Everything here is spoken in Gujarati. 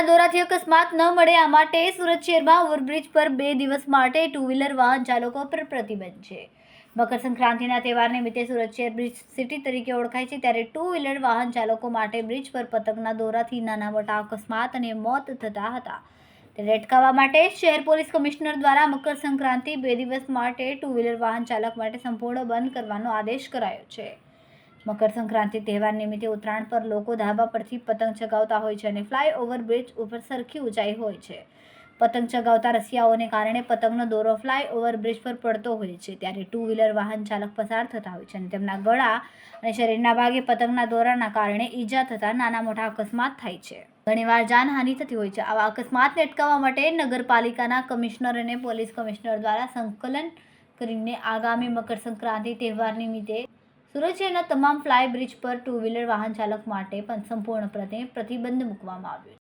પતંગના દોરાથી અકસ્માત ન મળે આ માટે સુરત શહેરમાં ઓવરબ્રિજ પર બે દિવસ માટે ટુ વ્હીલર વાહન ચાલકો પર પ્રતિબંધ છે. મકર સંક્રાંતિના તહેવાર નિમિત્તે સુરત શહેર બ્રિજ સિટી તરીકે ઓળખાય છે ત્યારે ટુ વ્હીલર વાહન ચાલકો માટે બ્રિજ પર પતંગના દોરાથી નાના મોટા અકસ્માત અને મોત થતા હતા. તેને અટકાવવા માટે શહેર પોલીસ કમિશનર દ્વારા મકર સંક્રાંતિ બે દિવસ માટે ટુ વ્હીલર વાહન ચાલક માટે સંપૂર્ણ બંધ કરવાનો આદેશ કરાયો છે. મકર સંક્રાંતિ તહેવાર નિમિત્તે ઉત્તરાયણ પર લોકો ધાબા પરથી પતંગ ચગાવતા હોય છે અને ફ્લાય ઓવર બ્રિજ ઉપર સરખી ઊંચાઈ હોય છે. પતંગ ચગાવતા રસિયાઓને કારણે પતંગનો દોરો ફ્લાય ઓવર બ્રિજ પર પડતો હોય છે. ત્યારે ટુ વ્હીલર વાહન ચાલક પસાર થતા હોય છે અને તેમના ગળા અને શરીરના ભાગે પતંગના દોરાના કારણે ઈજા થતા નાના મોટા અકસ્માત થાય છે. ઘણીવાર જાનહાનિ થતી હોય છે. આવા અકસ્માતને અટકાવવા માટે નગરપાલિકાના કમિશનર અને પોલીસ કમિશનર દ્વારા સંકલન કરીને આગામી મકર સંક્રાંતિ તહેવાર નિમિત્તે સુરત શહેરના તમામ ફ્લાય બ્રિજ પર ટુ વ્હીલર વાહન ચાલક માટે પણ સંપૂર્ણપણે પ્રતિબંધ મૂકવામાં આવ્યો